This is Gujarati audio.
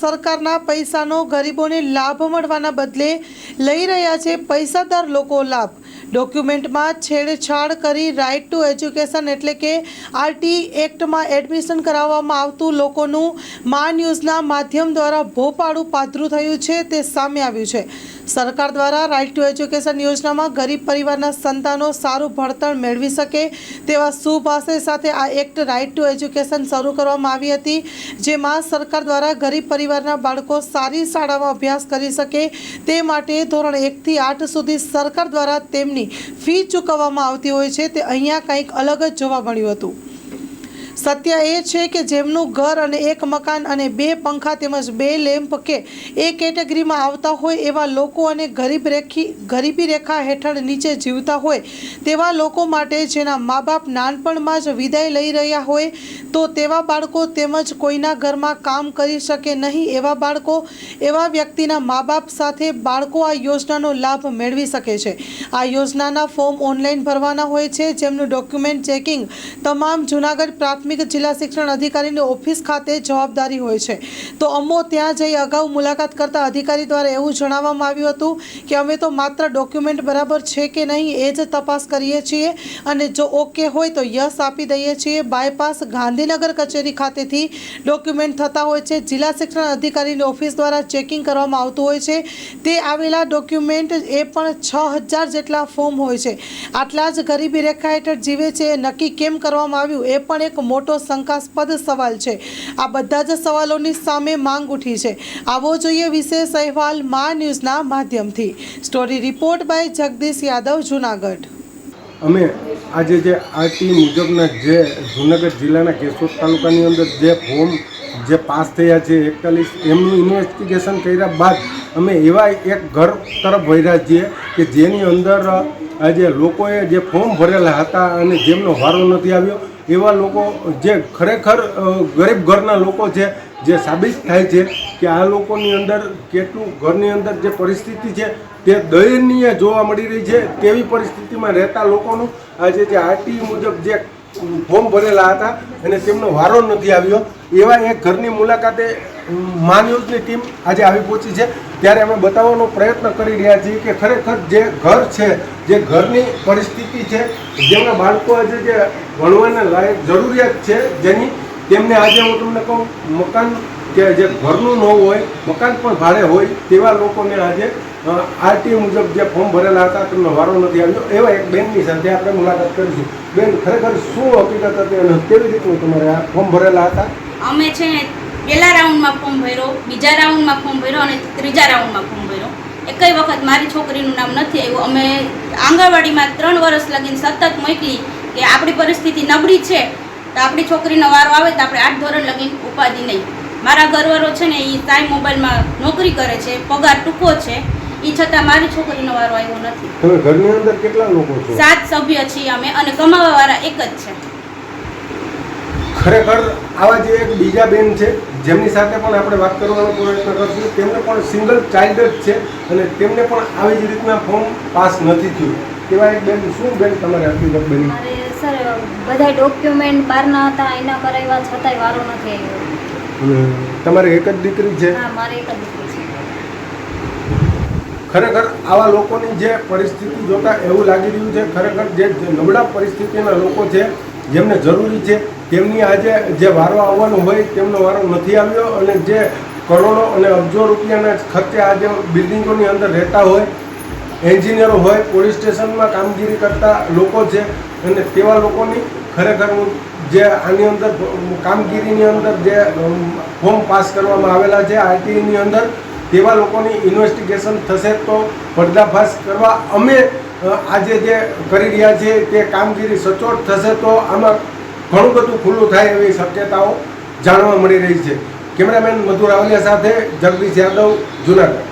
સરકારના પૈસાનો ગરીબોને લાભ મળવાના બદલે લઈ રહ્યા છે પૈસાદાર લોકો લાભ. ડોક્યુમેન્ટમાં છેડછાડ કરી રાઇટ ટુ એજ્યુકેશન એટલે કે આરટી એક્ટમાં એડમિશન કરાવવામાં આવતું લોકોનું મા ન્યૂઝના માધ્યમ દ્વારા ભોપાળું પાથરું થયું છે, તે સામે આવ્યું છે. સરકાર દ્વારા રાઇટ ટુ એજ્યુકેશન યોજનામાં ગરીબ પરિવારના સંતાનો સારું ભણતર મેળવી શકે તેવા સુભાષય સાથે આ એક્ટ રાઇટ ટુ એજ્યુકેશન શરૂ કરવામાં આવી હતી, જેમાં સરકાર દ્વારા ગરીબ પરિવારના બાળકો સારી શાળામાં અભ્યાસ કરી શકે તે માટે ધોરણ એકથી આઠ સુધી સરકાર દ્વારા તેમની ફી ચૂકવવામાં આવતી હોય છે. તે અહીંયા કંઈક અલગ જ જોવા મળ્યું હતું. સત્ય એ છે કે જેમનું ઘર અને એક મકાન અને બે પંખા તેમજ બે લેમ્પ કે એ કેટેગરીમાં આવતા હોય એવા લોકો અને ગરીબ રેખી, ગરીબી રેખા હેઠળ નીચે જીવતા હોય તેવા લોકો માટે જેના મા બાપ નાનપણમાં જ વિદાય લઈ રહ્યા હોય, તો તેવા બાળકો તેમજ કોઈના ઘરમાં કામ કરી શકે નહીં એવા બાળકો, એવા વ્યક્તિના મા બાપ સાથે બાળકો આ યોજનાનો લાભ મેળવી શકે છે. આ યોજનાના ફોર્મ ઓનલાઈન ભરવાના હોય છે. જેમનું ડોક્યુમેન્ટ ચેકિંગ તમામ જૂનાગઢ પ્રાથમિક જિલ્લા શિક્ષણ અધિકારીની ઓફિસ ખાતે જવાબદારી હોય છે. તો અમો ત્યાં જઈ અગાઉ મુલાકાત કરતા અધિકારી દ્વારા એવું જણાવવામાં આવ્યું હતું કે અમે તો માત્ર ડોક્યુમેન્ટ બરાબર છે કે નહીં એ જ તપાસ કરીએ છીએ અને જો ઓકે હોય તો યસ આપી દઈએ છીએ. બાયપાસ ગાંધીનગર કચેરી ખાતેથી ડોક્યુમેન્ટ થતા હોય છે. જિલ્લા શિક્ષણ અધિકારીની ઓફિસ દ્વારા ચેકિંગ કરવામાં આવતું હોય છે. તે આવેલા ડોક્યુમેન્ટ એ પણ છ હજાર જેટલા ફોર્મ હોય છે. આટલા જ ગરીબી રેખા હેઠળ જીવે છે. એ નક્કી કેમ કરવામાં આવ્યું? એ પણ એક મોટો શંકાસ્પદ સવાલ છે. આ બધા જ સવાલોની સામે માંગ ઉઠી છે. આવો જોઈએ વિશેષ અહેવાલ મા ન્યૂઝના માધ્યમથી. Story report by Jagdish Yadav, Junagadh. અમે આજે જે આરટી મુજબના જે જૂનાગઢ જિલ્લાના કેશોદ તાલુકાની અંદર જે ફોર્મ જે પાસ થયા છે, એકતાલીસ, એમનું ઇન્વેસ્ટિગેશન કર્યા બાદ અમે એવા એક ઘર તરફ વળ્યા છીએ કે જેની અંદર આજે લોકોએ જે ફોર્મ ભરેલા હતા અને જેમનો વારો નથી આવ્યો એવા લોકો જે ખરેખર ગરીબ ઘરના લોકો છે, જે સાબિત થાય છે કે આ લોકોની અંદર કેટલું ઘરની અંદર જે પરિસ્થિતિ છે તે દયનીય જોવા મળી રહી છે, તેવી પરિસ્થિતિમાં રહેતા લોકોનું આજે જે આરટી મુજબ જે ફોર્મ ભરેલા હતા અને તેમનો વારો નથી આવ્યો. એવા એક ઘરની મુલાકાતે મા ન્યૂઝની ટીમ આજે આવી પહોંચી છે. ત્યારે અમે બતાવવાનો પ્રયત્ન કરી રહ્યા છીએ કે ખરેખર જે ઘર છે, જે ઘરની પરિસ્થિતિ છે જેમના બાળકો આજે જે ભણવાના લાયક જરૂરિયાત છે, જેની તેમને આજે હું તમને કહું, મકાન કે જે ઘરનું ન હોય, મકાન પણ ભાડે હોય, તેવા લોકોને આજે આરટી મુજબ જે ફોર્મ ભરેલા હતા, તેમનો વારો નથી આવ્યો, એવા એક બેનની સાથે આપણે મુલાકાત કરીશું. બેન, ખરેખર શું હકીકત હતી અને કેવી રીતનું તમારે આ ફોર્મ ભરેલા હતા? અમે છે પહેલા રાઉન્ડમાં ફોર્મ ભર્યો બીજા રાઉન્ડમાં ફોર્મ ભર્યો અને ત્રીજા રાઉન્ડમાં ફોર્મ ભર્યો. એકય વખત મારી છોકરીનું નામ નથી આવ્યું. અમે આંગણવાડીમાં ત્રણ વર્ષ લગીને સતત મોકલી કે આપણી પરિસ્થિતિ નબળી છે તો આપણી છોકરીનો વારો આવે તો આપણે આઠ ધોરણ લગીને ઉપાધિ નહીં. મારા ઘરવાળો છે ને એ સાઈ મોબાઈલમાં નોકરી કરે છે પગાર ટૂંકો છે એ છતાં મારી છોકરીનો વારો આવ્યો નથી. તમે ઘરની અંદર કેટલા લોકો છો? સાત સભ્ય છીએ અમે અને કમાવાવાળા એક જ છે. ખરેખર આવા જે એક બીજા બેન છે જેમની સાથે પણ આપણે વાત કરવાનો પ્રયત્ન કરશું તેમને પણ સિંગલ ચાઇલ્ડ જ છે અને તેમને પણ આવી જ રીતના ફોર્મ પાસ નથી થયું. તેવા એક બેન શું બેન તમારે હકીકત બની? સર બધા ડોક્યુમેન્ટ બહારના હતા એના કરાવ્યા છતાંય વારો નથી આવ્યો. તમારે એક જ દીકરી છે? હા મારે એક જ દીકરી ખરેખર આવા લોકોની જે પરિસ્થિતિ જોતા એવું લાગી રહ્યું છે, ખરેખર જે નબળા પરિસ્થિતિના લોકો છે, જેમને જરૂરી છે, તેમની આજે જે વારો આવવાનો હોય, તેમનો વારો નથી આવ્યો અને જે કરોડો અને અબજો રૂપિયાના ખર્ચે આજે બિલ્ડિંગોની અંદર રહેતા હોય, એન્જિનિયરો હોય, પોલીસ સ્ટેશનમાં કામગીરી કરતા લોકો છે અને તેવા લોકોની ખરેખર હું જે આની અંદર કામગીરીની અંદર જે ફોર્મ પાસ કરવામાં આવેલા છે, આરટીઈની અંદર તેવા લોકોની ઇન્વેસ્ટિગેશન થશે તો પર્દાફાશ કરવા અમે આજે જે કરી રહ્યા છીએ તે કામગીરી સચોટ થશે તો આમાં ઘણું બધું ખુલ્લું થાય એવી શક્યતાઓ જાણવા મળી રહી છે. કેમેરામેન મધુર રાવલિયા સાથે જગદીશ યાદવ, જુનાગઢ.